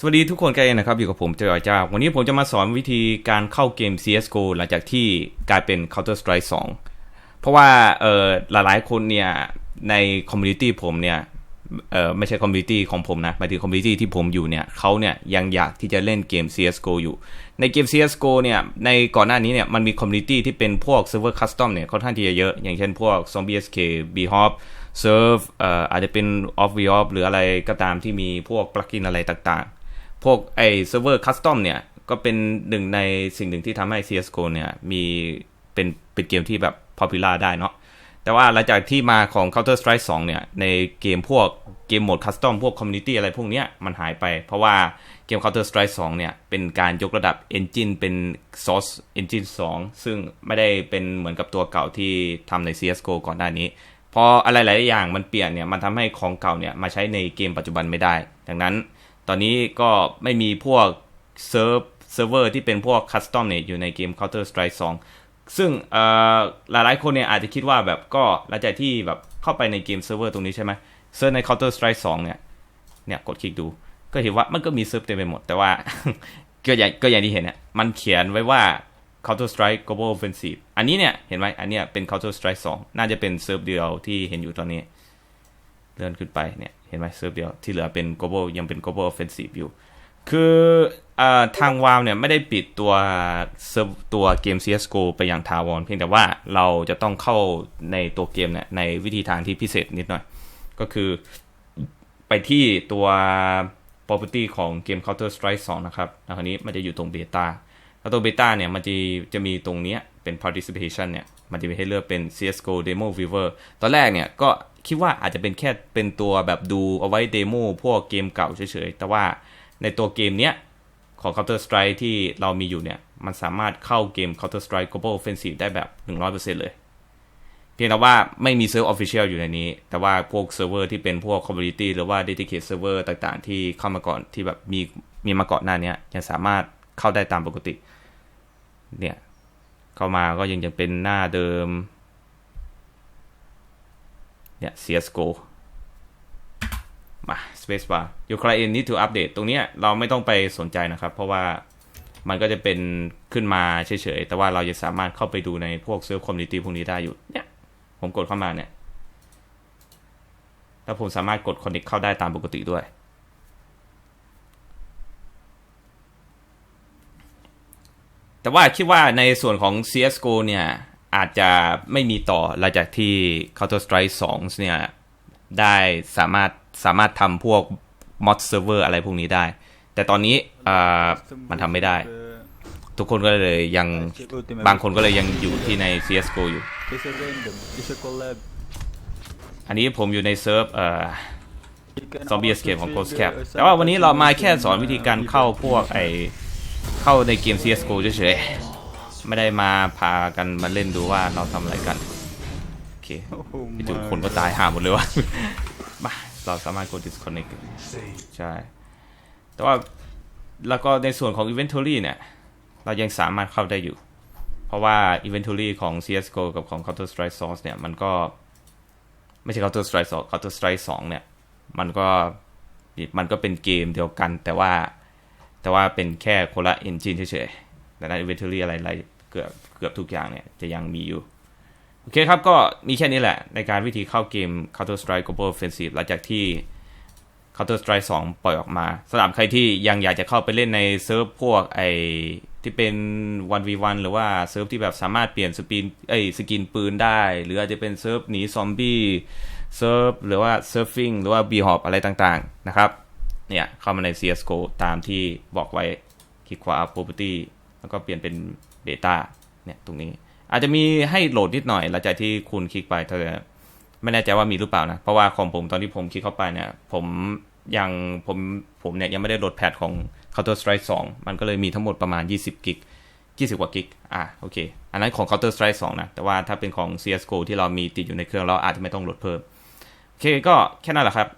สวัสดีทุกคนกันนะครับ อยู่กับผมเจอจ้า วันนี้ผมจะมาสอนวิธีการเข้าเกม CSGO หลังจากที่กลายเป็น Counter Strike 2 เพราะว่าเออหลายๆคนเนี่ย ในคอมมูนิตี้ผมเนี่ยเออไม่ใช่คอมมูนิตี้ของผมนะหมายถึงคอมมูนิตี้ที่ผมอยู่เนี่ยเขาเนี่ยยังอยากที่จะเล่นเกม CSGO อยู่ ในเกม CSGO เนี่ยในก่อนหน้านี้เนี่ยมันมีคอมมูนิตี้ที่เป็นพวกเซิร์ฟเวอร์คัสตอมเนี่ยค่อนข้างที่จะเยอะ อย่างเช่นพวก Zombie SK b h o p เซิร์ฟเอ่ออาจจะเป็น Off v o f หรืออะไรก็ตามที่มีพวกปลั๊กอินอะไรต่างๆ พวกไอเซิร์ฟเวอร์คัสตอมเนี่ย ก็เป็นหนึ่งในสิ่งหนึ่งที่ทำให้ CSGO เนี่ยมีเป็นเป็นเกมที่แบบ popular ได้เนาะแต่ว่าหลังจากที่มาของ Counter Strike 2 เนี่ย ในเกมพวกเกมโหมดคัสตอมพวกคอมมูนิตี้อะไรพวกเนี้ยมันหายไป เพราะว่าเกม Counter Strike 2 เนี่ย เป็นการยกระดับ Engine เป็น Source Engine 2 ซึ่งไม่ได้เป็นเหมือนกับตัวเก่าที่ทำใน CSGO ก่อนหน้านี้ พออะไรหลายอย่างมันเปลี่ยนเนี่ย มันทำให้ของเก่าเนี่ย มาใช้ในเกมปัจจุบันไม่ได้ ดังนั้น ตอนนี้ก็ไม่มีพวกเซิร์ฟเซิร์ฟเวอร์ที่เป็นพวกคัสตอมเนี่ยอยู่ในเกม Counter Strike 2 ซึ่งหลายหลายๆคนเนี่ยอาจจะคิดว่าแบบก็หลังจากที่แบบเข้าไปในเกมเซิร์ฟเวอร์ตรงนี้ใช่ไหมเซิร์ชใน Counter Strike 2 เนี่ยเนี่ยกดคลิกดู ก็เห็นว่ามันก็มีเซิร์ฟเต็มไปหมด แต่ว่าก็อย่างก็อย่างที่เห็นเนี่ยมันเขียนไว้ว่า Counter Strike Global Offensive อันนี้เนี่ยเห็นไหมอันเนี้ยเป็น Counter Strike 2 น่าจะเป็นเซิร์ฟเดียวที่เห็นอยู่ตอนนี้ เลื่อนขึ้นไปเนี่ยเห็นไหมเซิร์ฟเดียวที่เหลือเป็น global ยังเป็น global offensive อยู่ คืออทางวาวเนี่ยไม่ได้ปิดตัวเซิร์ฟตัวเกม CSGO ไปอย่างทาวรเพียงแต่ว่าเราจะต้องเข้าในตัวเกมเนี่ยในวิธีทางที่พิเศษนิดหน่อย ก็คือไปที่ตัว property ของเกม Counter Strike 2 นะครับแล้วคราวนี้มันจะอยู่ตรงเบต้าแล้วตัวเบต้าเนี่ยมันจะจะมีตรงเนี้ยเป็น participation เนี่ยมันจะมีให้เลือกเป็น CSGO Demo Viewer ตอนแรกเนี่ยก็ คิดว่าอาจจะเป็นแค่เป็นตัวแบบดูเอาไว้เดโมพวกเกมเก่าเฉยๆ แต่ว่าในตัวเกมเนี้ยของ Counter Strike ที่เรามีอยู่เนี่ย มันสามารถเข้าเกม Counter Strike Global Offensive ได้แบบ 100%เลย เพียงแต่ว่าไม่มีเซิร์ฟออฟฟิเชียลอยู่ในนี้ แต่ว่าพวกเซิร์ฟเวอร์ที่เป็นพวกคอมมูนิตี้หรือว่า dedicated server ต่างๆ ที่เข้ามาก่อนที่แบบมีมีมาก่อนหน้านี้ยังสามารถเข้าได้ตามปกติ เนี่ย เข้ามาก็ยังยังเป็นหน้าเดิม เนี่ย CSGO มา Space Bar Your client need to update ตรงนี้เราไม่ต้องไปสนใจนะครับ เพราะว่ามันก็จะเป็นขึ้นมาเฉยๆ แต่ว่าเราจะสามารถเข้าไปดูในพวกเซิร์ฟคอมมูนิตี้พวกนี้ได้อยู่ เนี่ย ผมกดเข้ามาเนี่ย แล้วผมสามารถกด connect เข้าได้ตามปกติด้วย แต่ว่าคิดว่าในส่วนของ CSGO เนี่ย อาจจะไม่มีต่อหลังจากที่ Counter Strike 2 เนี่ย ได้สามารถสามารถทำพวก mod server อะไรพวกนี้ได้ แต่ตอนนี้มันทำไม่ได้ ทุกคนก็เลยยังบางคนก็เลยยังอยู่ที่ใน CSGO อยู่ อันนี้ผมอยู่ในเซิร์ฟเอ่อ Zombie Escape ของ Ghost Cap แต่ว่าวันนี้เรามาแค่สอนวิธีการเข้าพวกไอเข้าในเกม CSGO เฉยๆ ไม่ได้มาพากันมาเล่นดูว่าเราทำอะไรกัน โอเคไปถึงคนก็ตายห่าหมดเลยวะ มาเราสามารถกด disconnect ใช่ แต่ว่าแล้วก็ในส่วนของ inventory เนี่ย เรายังสามารถเข้าได้อยู่ เพราะว่า inventory ของ CSGO กับของ Counter Strike Source เนี่ย มันก็ ไม่ใช่ Counter Strike 2 Counter Strike 2 เนี่ย มันก็มันก็เป็นเกมเดียวกันแต่ว่าแต่ว่าเป็นแค่คนละ engine เฉยๆแต่ใน inventory อะไรๆ เกือบเกือบทุกอย่างเนี่ยจะยังมีอยู่ โอเคครับก็มีแค่นี้แหละ ในการวิธีเข้าเกม Counter Strike Global Offensive หลังจากที่ Counter Strike 2 ปล่อยออกมาสำหรับใครที่ยังอยากจะเข้าไปเล่นในเซิร์ฟพวกไอที่เป็น 1v1 หรือว่าเซิร์ฟที่แบบสามารถเปลี่ยนสปินเอ้ยสกินปืนได้ หรืออาจจะเป็นเซิร์ฟหนีซอมบี้เซิร์ฟหรือว่าเซิร์ฟฟิงหรือว่าบีฮอปอะไรต่างๆนะครับเนี่ยเข้ามาใน CSGO ตามที่บอกไว้คลิกขวา property แล้วก็เปลี่ยนเป็น beta เนี่ยตรงนี้ อาจจะมีให้โหลดนิดหน่อยหลังจากที่คุณคลิกไปเธอไม่แน่ใจว่ามีหรือเปล่านะ เพราะว่าของผมตอนที่ผมคลิกเข้าไปเนี่ย ผมยังผมผมเนี่ยยังไม่ได้โหลดแพทของ Counter Strike 2 มันก็เลยมีทั้งหมดประมาณ 20 กิก 20 กว่ากิก อะโอเค อันนั้นของ Counter Strike 2 นะ แต่ว่าถ้าเป็นของ CSGO ที่เรามีติดอยู่ในเครื่องเราอาจจะไม่ต้องโหลดเพิ่ม โอเคก็แค่นั้นแหละครับ